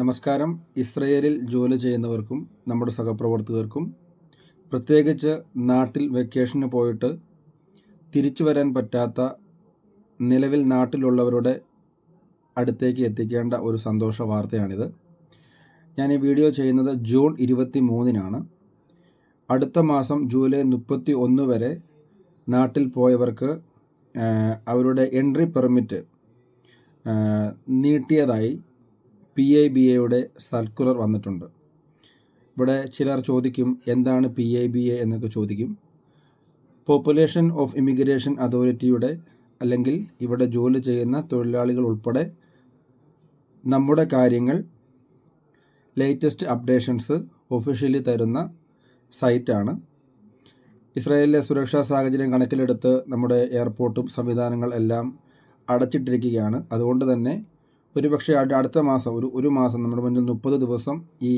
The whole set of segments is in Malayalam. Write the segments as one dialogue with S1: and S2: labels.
S1: നമസ്കാരം. ഇസ്രയേലിൽ ജോലി ചെയ്യുന്നവർക്കും നമ്മുടെ സഹപ്രവർത്തകർക്കും പ്രത്യേകിച്ച് നാട്ടിൽ വെക്കേഷന് പോയിട്ട് തിരിച്ചു വരാൻ പറ്റാത്ത നിലവിൽ നാട്ടിലുള്ളവരുടെ അടുത്തേക്ക് എത്തിക്കേണ്ട ഒരു സന്തോഷ വാർത്തയാണിത്. ഞാൻ ഈ വീഡിയോ ചെയ്യുന്നത് ജൂൺ ഇരുപത്തി മൂന്നിനാണ് അടുത്ത മാസം ജൂലൈ മുപ്പത്തി ഒന്ന് വരെ നാട്ടിൽ പോയവർക്ക് അവരുടെ എൻട്രി പെർമിറ്റ് നീട്ടിയതായി പി ഐ ബി എയുടെ സർക്കുലർ വന്നിട്ടുണ്ട്. ഇവിടെ ചിലർ ചോദിക്കും എന്താണ് പി ഐ ബി എ എന്നൊക്കെ ചോദിക്കും. പോപ്പുലേഷൻ ഓഫ് ഇമിഗ്രേഷൻ അതോറിറ്റിയുടെ അല്ലെങ്കിൽ ഇവിടെ ജോലി ചെയ്യുന്ന തൊഴിലാളികൾ ഉൾപ്പെടെ നമ്മുടെ കാര്യങ്ങൾ ലേറ്റസ്റ്റ് അപ്ഡേഷൻസ് ഒഫീഷ്യലി തരുന്ന സൈറ്റാണ് ഇസ്രായേലിലെ സുരക്ഷാ സാഹചര്യം കണക്കിലെടുത്ത് നമ്മുടെ എയർപോർട്ടും സംവിധാനങ്ങൾ എല്ലാം അടച്ചിട്ടിരിക്കുകയാണ്. അതുകൊണ്ട് തന്നെ ഒരുപക്ഷെ അടുത്ത മാസം ഒരു ഒരു മാസം നമ്മുടെ മുന്നിൽ മുപ്പത് ദിവസം ഈ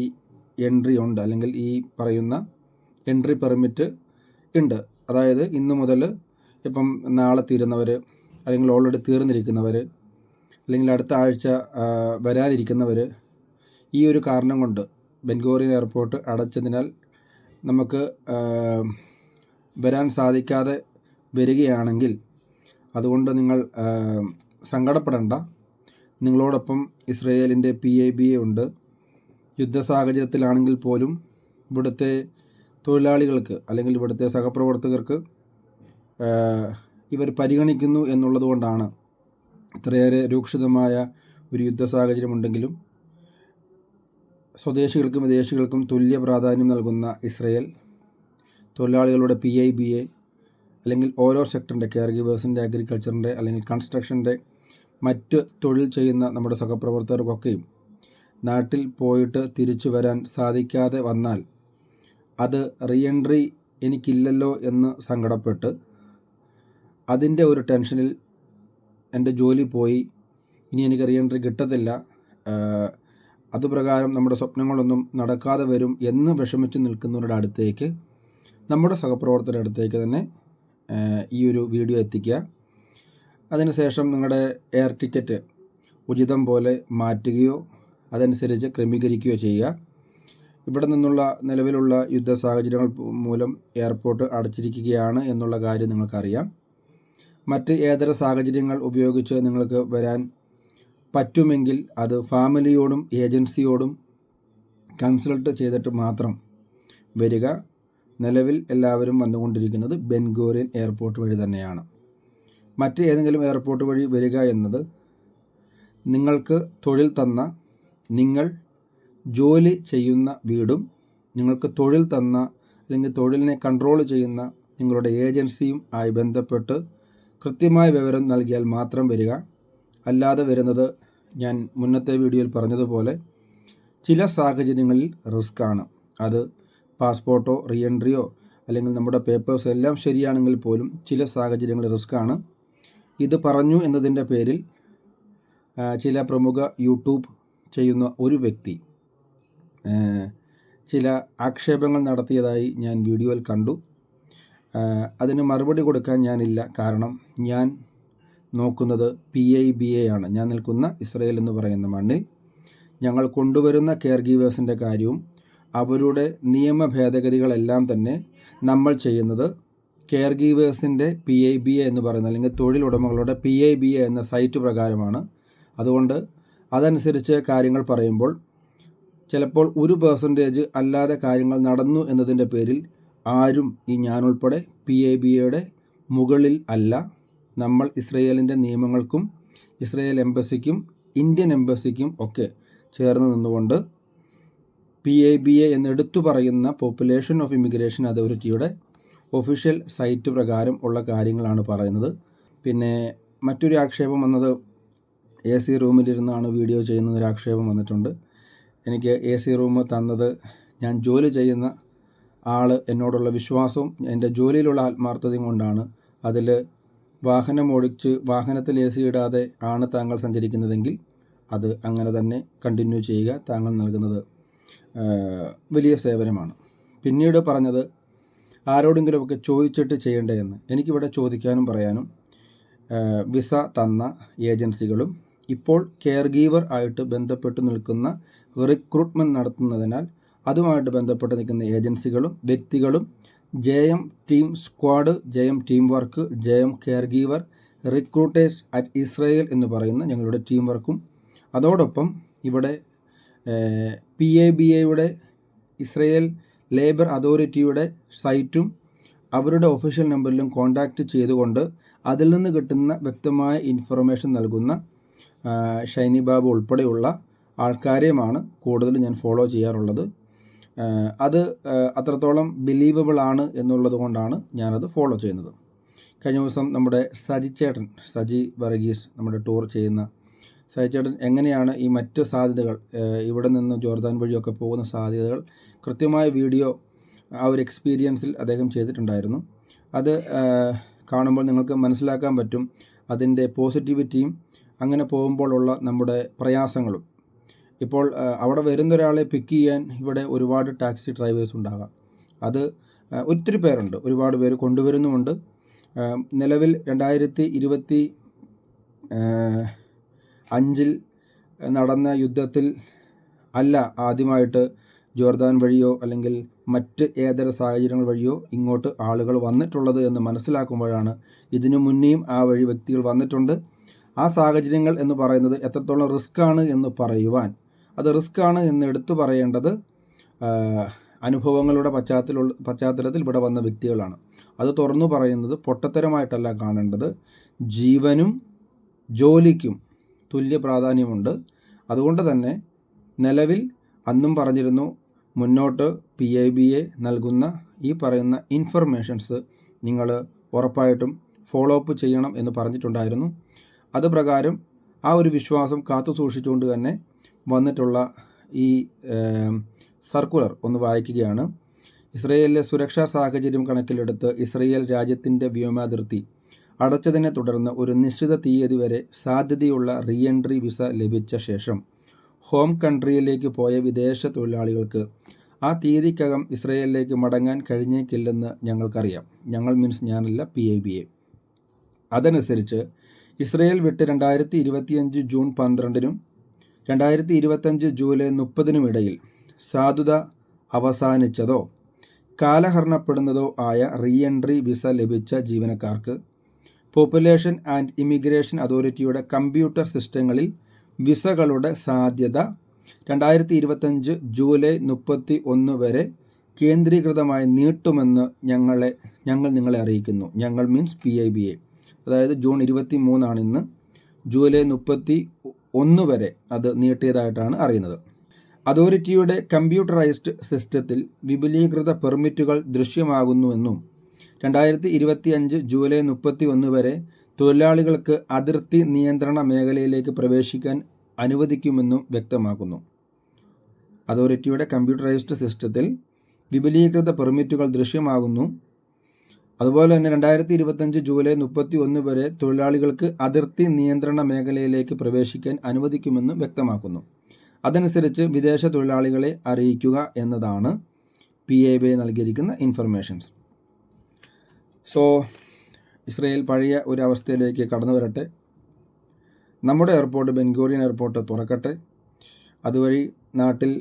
S1: എൻട്രി ഉണ്ട്. അല്ലെങ്കിൽ ഈ പറയുന്ന എൻട്രി പെർമിറ്റ് ഉണ്ട്. അതായത് ഇന്ന് മുതൽ ഇപ്പം നാളെ തീരുന്നവർ അല്ലെങ്കിൽ ഓൾറെഡി തീർന്നിരിക്കുന്നവർ അല്ലെങ്കിൽ അടുത്ത ആഴ്ച വരാനിരിക്കുന്നവർ ഈ ഒരു കാരണം കൊണ്ട് ബെൻഗോറിയൻ എയർപോർട്ട് അടച്ചതിനാൽ നമുക്ക് വരാൻ സാധിക്കാതെ വരികയാണെങ്കിൽ അതുകൊണ്ട് നിങ്ങൾ സങ്കടപ്പെടേണ്ട. നിങ്ങളോടൊപ്പം ഇസ്രയേലിന്റെ പി എ ബി എ ഉണ്ട്. യുദ്ധ സാഹചര്യത്തിലാണെങ്കിൽ പോലും ഇവിടുത്തെ തൊഴിലാളികൾക്ക് അല്ലെങ്കിൽ ഇവിടുത്തെ സഹപ്രവർത്തകർക്ക് ഇവർ പരിഗണിക്കുന്നു എന്നുള്ളതുകൊണ്ടാണ് ഇത്രയേറെ രൂക്ഷിതമായ ഒരു യുദ്ധ സാഹചര്യമുണ്ടെങ്കിലും സ്വദേശികൾക്കും വിദേശികൾക്കും തുല്യ പ്രാധാന്യം നൽകുന്ന ഇസ്രയേൽ തൊഴിലാളികളുടെ പി ഐ ബി എ അല്ലെങ്കിൽ ഓരോ സെക്ടറിന്റെ കെയർ ഗീവേഴ്സിന്റെ അഗ്രികൾച്ചറിന്റെ അല്ലെങ്കിൽ കൺസ്ട്രക്ഷന്റെ മറ്റ് തൊഴിൽ ചെയ്യുന്ന നമ്മുടെ സഹപ്രവർത്തകർക്കൊക്കെയും നാട്ടിൽ പോയിട്ട് തിരിച്ചു വരാൻ സാധിക്കാതെ വന്നാൽ അത് റീഎൻട്രി എനിക്കില്ലല്ലോ എന്ന് സങ്കടപ്പെട്ട് അതിന്റെ ഒരു ടെൻഷനിൽ എന്റെ ജോലി പോയി. ഇനി എനിക്ക് റീഎൻട്രി കിട്ടത്തില്ല. അതുപ്രകാരം നമ്മുടെ സ്വപ്നങ്ങളൊന്നും നടക്കാതെ വരും എന്ന് വിഷമിച്ച് നിൽക്കുന്നവരുടെ അടുത്തേക്ക് നമ്മുടെ സഹപ്രവർത്തകരുടെ അടുത്തേക്ക് തന്നെ ഈ ഒരു വീഡിയോ എത്തിക്കുക. അതിനുശേഷം നിങ്ങളുടെ എയർ ടിക്കറ്റ് ഉചിതം പോലെ മാറ്റുകയോ അതനുസരിച്ച് ക്രമീകരിക്കുകയോ ചെയ്യുക. ഇവിടെ നിന്നുള്ള നിലവിലുള്ള യുദ്ധ സാഹചര്യങ്ങൾ മൂലം എയർപോർട്ട് അടച്ചിരിക്കുകയാണ് എന്നുള്ള കാര്യം നിങ്ങൾക്കറിയാം. മറ്റ് ഏതര സാഹചര്യങ്ങൾ ഉപയോഗിച്ച് നിങ്ങൾക്ക് വരാൻ പറ്റുമെങ്കിൽ അത് ഫാമിലിയോടും ഏജൻസിയോടും കൺസൾട്ട് ചെയ്തിട്ട് മാത്രം വരിക. നിലവിൽ എല്ലാവരും വന്നുകൊണ്ടിരിക്കുന്നത് ബെൻഗോറിയൻ എയർപോർട്ട് വഴി തന്നെയാണ്. മറ്റ് ഏതെങ്കിലും എയർപോർട്ട് വഴി വരിക എന്നത് നിങ്ങൾക്ക് തൊഴിൽ തന്ന നിങ്ങൾ ജോലി ചെയ്യുന്ന വീടും നിങ്ങൾക്ക് തൊഴിൽ തന്ന അല്ലെങ്കിൽ തൊഴിലിനെ കൺട്രോൾ ചെയ്യുന്ന നിങ്ങളുടെ ഏജൻസിയും ആയി ബന്ധപ്പെട്ട് കൃത്യമായ വിവരം നൽകിയാൽ മാത്രം വരിക. അല്ലാതെ വരുന്നത് ഞാൻ മുന്നത്തെ വീഡിയോയിൽ പറഞ്ഞതുപോലെ ചില സാഹചര്യങ്ങളിൽ റിസ്ക് ആണ്. അത് പാസ്പോർട്ടോ റീ എൻട്രിയോ അല്ലെങ്കിൽ നമ്മുടെ പേപ്പേഴ്സ് എല്ലാം ശരിയാണെങ്കിൽ പോലും ചില സാഹചര്യങ്ങളിൽ റിസ്ക് ആണ്. ഇത് പറഞ്ഞു എന്നതിന്റെ പേരിൽ ചില പ്രമുഖ യൂട്യൂബ് ചെയ്യുന്ന ഒരു വ്യക്തി ചില ആക്ഷേപങ്ങൾ നടത്തിയതായി ഞാൻ വീഡിയോയിൽ കണ്ടു. അതിന് മറുപടി കൊടുക്കാൻ ഞാനില്ല. കാരണം ഞാൻ നോക്കുന്നത് പി ഐ ബി എ ആണ്. ഞാൻ നിൽക്കുന്ന ഇസ്രയേൽ എന്ന് പറയുന്ന മണ്ണിൽ. ഞങ്ങൾ കൊണ്ടുവരുന്ന കെയർ ഗീവേഴ്സിന്റെ കാര്യവും അവരുടെ നിയമ ഭേദഗതികളെല്ലാം തന്നെ നമ്മൾ ചെയ്യുന്നത് കെയർ ഗീവേഴ്സിന്റെ പി ഐ ബി എ എന്ന് പറയുന്ന അല്ലെങ്കിൽ തൊഴിലുടമകളുടെ പി ഐ ബി എ എന്ന സൈറ്റ് പ്രകാരമാണ്. അതുകൊണ്ട് അതനുസരിച്ച് കാര്യങ്ങൾ പറയുമ്പോൾ ചിലപ്പോൾ ഒരു പേഴ്സന്റേജ് അല്ലാതെ കാര്യങ്ങൾ നടന്നു എന്നതിന്റെ പേരിൽ ആരും ഈ ഞാനുൾപ്പെടെ പി ഐ ബി എയുടെ മുകളിൽ അല്ല. നമ്മൾ ഇസ്രയേലിന്റെ നിയമങ്ങൾക്കും ഇസ്രയേൽ എംബസിക്കും ഇന്ത്യൻ എംബസിക്കും ഒക്കെ ചേർന്ന് നിന്നുകൊണ്ട് പി ഐ ബി എ എന്നെടുത്തു പറയുന്ന പോപ്പുലേഷൻ ഓഫ് ഇമിഗ്രേഷൻ അതോറിറ്റിയുടെ ഒഫീഷ്യൽ സൈറ്റ് പ്രകാരം ഉള്ള കാര്യങ്ങളാണ് പറയുന്നത്. പിന്നെ മറ്റൊരു ആക്ഷേപം വന്നത് എ സി റൂമിലിരുന്നാണ് വീഡിയോ ചെയ്യുന്ന ഒരു ആക്ഷേപം വന്നിട്ടുണ്ട്. എനിക്ക് എ സി റൂം തന്നത് ഞാൻ ജോലി ചെയ്യുന്ന ആൾ എന്നോടുള്ള വിശ്വാസവും എന്റെ ജോലിയിലുള്ള ആത്മാർത്ഥതയും കൊണ്ടാണ്. അതിൽ വാഹനം ഓടിച്ച് വാഹനത്തിൽ എ സി ഇടാതെ ആണ് താങ്കൾ സഞ്ചരിക്കുന്നതെങ്കിൽ അത് അങ്ങനെ തന്നെ കണ്ടിന്യൂ ചെയ്യുക താങ്കൾ നൽകുന്നത് വലിയ സേവനമാണ്. പിന്നീട് പറഞ്ഞത് ആരോടെങ്കിലുമൊക്കെ ചോദിച്ചിട്ട് ചെയ്യേണ്ടതെന്ന് എനിക്കിവിടെ ചോദിക്കാനും പറയാനും വിസ തന്ന ഏജൻസികളും ഇപ്പോൾ കെയർ ഗീവർ ആയിട്ട് ബന്ധപ്പെട്ട് നിൽക്കുന്ന റിക്രൂട്ട്മെന്റ് നടത്തുന്നതിനാൽ അതുമായിട്ട് ബന്ധപ്പെട്ട് നിൽക്കുന്ന ഏജൻസികളും വ്യക്തികളും J M team squad J M team work J M caregiver recruiters at Israel എന്ന് പറയുന്ന ഞങ്ങളുടെ ടീം വർക്കും അതോടൊപ്പം ഇവിടെ പി എ ബി എയുടെ ഇസ്രയേൽ ലേബർ അതോറിറ്റിയുടെ സൈറ്റും അവരുടെ ഒഫീഷ്യൽ നമ്പറിലും കോൺടാക്റ്റ് ചെയ്തുകൊണ്ട് അതിൽ നിന്ന് കിട്ടുന്ന വ്യക്തമായ ഇൻഫർമേഷൻ നൽകുന്ന ഷൈനി ബാബു ഉൾപ്പെടെയുള്ള ആൾക്കാരെയുമാണ് കൂടുതൽ ഞാൻ ഫോളോ ചെയ്യാറുള്ളത്. അത് അത്രത്തോളം ബിലീവബിൾ ആണ് എന്നുള്ളത് കൊണ്ടാണ് ഞാനത് ഫോളോ ചെയ്യുന്നത്. കഴിഞ്ഞ ദിവസം നമ്മുടെ സജി ചേട്ടൻ സജി വർഗീസ് നമ്മുടെ ടൂർ ചെയ്യുന്ന സജി ചേട്ടൻ എങ്ങനെയാണ് ഈ മറ്റ് സാധ്യതകൾ ഇവിടെ നിന്ന് ജോർദാൻ വഴിയൊക്കെ പോകുന്ന സാധ്യതകൾ കൃത്യമായ വീഡിയോ ആ ഒരു എക്സ്പീരിയൻസിൽ അദ്ദേഹം ചെയ്തിട്ടുണ്ടായിരുന്നു. അത് കാണുമ്പോൾ നിങ്ങൾക്ക് മനസ്സിലാക്കാൻ പറ്റും. അതിന്റെ പോസിറ്റിവിറ്റിയും അങ്ങനെ പോകുമ്പോഴുള്ള നമ്മുടെ പ്രയാസങ്ങളും. ഇപ്പോൾ അവിടെ വരുന്ന ഒരാളെ പിക്ക് ചെയ്യാൻ ഇവിടെ ഒരുപാട് ടാക്സി ഡ്രൈവേഴ്സ് ഉണ്ടാകാം. അത് ഒത്തിരി പേരുണ്ട്. ഒരുപാട് പേര് കൊണ്ടുവരുന്നുമുണ്ട്. നിലവിൽ രണ്ടായിരത്തി ഇരുപത്തി അഞ്ചിൽ നടന്ന യുദ്ധത്തിൽ അല്ല ആദ്യമായിട്ട് ജോർദാൻ വഴിയോ അല്ലെങ്കിൽ മറ്റ് ഏതര സാഹചര്യങ്ങൾ വഴിയോ ഇങ്ങോട്ട് ആളുകൾ വന്നിട്ടുള്ളത് എന്ന് മനസ്സിലാക്കുമ്പോഴാണ് ഇതിനു മുന്നേയും ആ വഴി വ്യക്തികൾ വന്നിട്ടുണ്ട്. ആ സാഹചര്യങ്ങൾ എന്ന് പറയുന്നത് എത്രത്തോളം റിസ്ക് ആണ് എന്ന് പറയുവാൻ. അത് റിസ്ക് ആണ് എന്ന് എടുത്തു പറയേണ്ടത് അനുഭവങ്ങളുടെ പശ്ചാത്തല പശ്ചാത്തലത്തിൽ ഇവിടെ വന്ന വ്യക്തികളാണ്. അത് തുറന്നു പറയുന്നത് പൊട്ടത്തരമായിട്ടല്ല കാണേണ്ടത്. ജീവനും ജോലിക്കും തുല്യ പ്രാധാന്യമുണ്ട്. അതുകൊണ്ട് തന്നെ നിലവിൽ അന്നും പറഞ്ഞിരുന്നു മുന്നോട്ട് പി ഐ ബി എ നൽകുന്ന ഈ പറയുന്ന ഇൻഫർമേഷൻസ് നിങ്ങൾ ഉറപ്പായിട്ടും ഫോളോ അപ്പ് ചെയ്യണം എന്ന് പറഞ്ഞിട്ടുണ്ടായിരുന്നു. അത് പ്രകാരം ആ ഒരു വിശ്വാസം കാത്തു സൂക്ഷിച്ചുകൊണ്ട് തന്നെ വന്നിട്ടുള്ള ഈ സർക്കുലർ ഒന്ന് വായിക്കുകയാണ്. ഇസ്രയേലിലെ സുരക്ഷാ സാഹചര്യം കണക്കിലെടുത്ത് ഇസ്രയേൽ രാജ്യത്തിന്റെ വ്യോമാതിർത്തി അടച്ചതിനെ തുടർന്ന് ഒരു നിശ്ചിത തീയതി വരെ സാധ്യതയുള്ള റീഎൻട്രി വിസ ലഭിച്ച ശേഷം ഹോം കൺട്രിയിലേക്ക് പോയ വിദേശ തൊഴിലാളികൾക്ക് ആ തീയതിക്കകം ഇസ്രയേലിലേക്ക് മടങ്ങാൻ കഴിഞ്ഞേക്കില്ലെന്ന് ഞങ്ങൾക്കറിയാം. ഞങ്ങൾ മീൻസ് ഞാനല്ല പി ഐ ബി എ അതനുസരിച്ച് ഇസ്രയേൽ വിട്ട് രണ്ടായിരത്തി ഇരുപത്തിയഞ്ച് ജൂൺ പന്ത്രണ്ടിനും രണ്ടായിരത്തി ഇരുപത്തഞ്ച് ജൂലൈ മുപ്പതിനുമിടയിൽ സാധുത അവസാനിച്ചതോ കാലഹരണപ്പെടുന്നതോ ആയ റീ എൻട്രി വിസ ലഭിച്ച ജീവനക്കാർക്ക് പോപ്പുലേഷൻ ആൻഡ് ഇമിഗ്രേഷൻ അതോറിറ്റിയുടെ കമ്പ്യൂട്ടർ സിസ്റ്റങ്ങളിൽ വിസകളുടെ സാധ്യത രണ്ടായിരത്തി ഇരുപത്തഞ്ച് ജൂലൈ മുപ്പത്തി ഒന്ന് വരെ കേന്ദ്രീകൃതമായി നീട്ടുമെന്ന് ഞങ്ങളെ ഞങ്ങൾ നിങ്ങളെ അറിയിക്കുന്നു. ഞങ്ങൾ means P I B A അതായത് ജൂൺ ഇരുപത്തി മൂന്നാണ് ഇന്ന്. ജൂലൈ മുപ്പത്തി ഒന്ന് വരെ അത് നീട്ടിയതായിട്ടാണ് അറിയുന്നത്. അതോറിറ്റിയുടെ കമ്പ്യൂട്ടറൈസ്ഡ് സിസ്റ്റത്തിൽ വിപുലീകൃത പെർമിറ്റുകൾ ദൃശ്യമാകുന്നുവെന്നും രണ്ടായിരത്തി ഇരുപത്തി അഞ്ച് ജൂലൈ മുപ്പത്തി ഒന്ന് വരെ തൊഴിലാളികൾക്ക് അതിർത്തി നിയന്ത്രണ മേഖലയിലേക്ക് പ്രവേശിക്കാൻ അനുവദിക്കുമെന്നും വ്യക്തമാക്കുന്നു. അതോറിറ്റിയുടെ കമ്പ്യൂട്ടറൈസ്ഡ് സിസ്റ്റത്തിൽ വിപുലീകൃത പെർമിറ്റുകൾ ദൃശ്യമാകുന്നു. അതുപോലെ തന്നെ രണ്ടായിരത്തി ഇരുപത്തഞ്ച് ജൂലൈ മുപ്പത്തി ഒന്ന് വരെ തൊഴിലാളികൾക്ക് അതിർത്തി നിയന്ത്രണ മേഖലയിലേക്ക് പ്രവേശിക്കാൻ അനുവദിക്കുമെന്നും വ്യക്തമാക്കുന്നു. അതനുസരിച്ച് വിദേശ തൊഴിലാളികളെ അറിയിക്കുക എന്നതാണ് പി എ ബി നൽകിയിരിക്കുന്ന ഇൻഫർമേഷൻസ് സോ ഇസ്രയേൽ പഴയ ഒരു അവസ്ഥയിലേക്ക് കടന്നു വരട്ടെ. നമ്മുടെ എയർപോർട്ട് ബെൻഗോറിയൻ എയർപോർട്ട് തുറക്കട്ടെ. അതുവഴി നാട്ടിൽ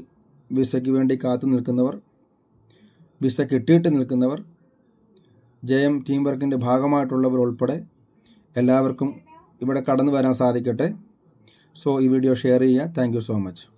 S1: വിസയ്ക്ക് വേണ്ടി കാത്തു നിൽക്കുന്നവർ വിസ കിട്ടിയിട്ട് നിൽക്കുന്നവർ ജയം ടീം വർക്കിന്റെ ഭാഗമായിട്ടുള്ളവർ ഉൾപ്പെടെ എല്ലാവർക്കും ഇവിടെ കടന്നു വരാൻ സാധിക്കട്ടെ. സോ ഈ വീഡിയോ ഷെയർ ചെയ്യുക. Thank so much.